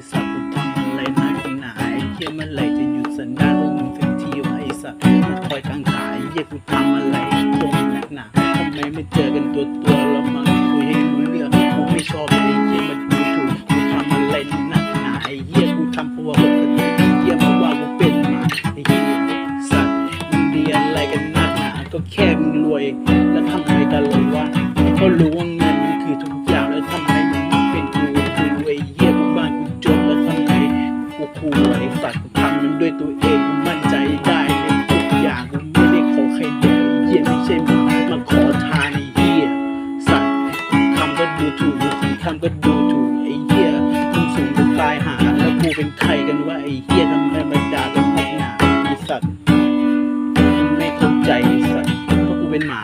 ไอ้สัตว์กูทำอะไรนักหนาไอ้เหี้ยเมื่อไหรจะหยุดสัญญาณพวกมึงสักทีวไอ้สัตว์มาคอยกางขาไอ้เยี่ยกูทำอะไรพวกนักหนาทำไมไม่เจอกันตัวตัวแล้วมั้งคุยให้รู้เรื่องกูไม่ชอบไอ้เยี่ยมันดูถูกกูทำอะไรนักหนาไอ้เยี่ยกูทำเพราะว่าปกติไอ้เหี้ยเพราะว่ากูเป็นหมาไอ้เหี้ยสัตว์มึงดีอะไรกันนักหนาก็แค่มึงรวย ไอ้สัตว์กูทำมันด้วยตัวเองกูมั่นใจได้ในทุกอย่างกูไม่ได้ขอใครเลยไอ้เหี้ยไม่ใช่มาขอทานไอ้เหี้ยสัตว์ทำก็ดูถูกทำก็ดูถูกไอ้เหี้ยมึงสูงจะตายหาแล้วกูเป็นใครกันวะไอ้เหี้ยทำไมมาด่ากันนักหนาไอ้สัตว์ไม่เข้าใจไอ้สัตว์เพราะกูเป็นหมา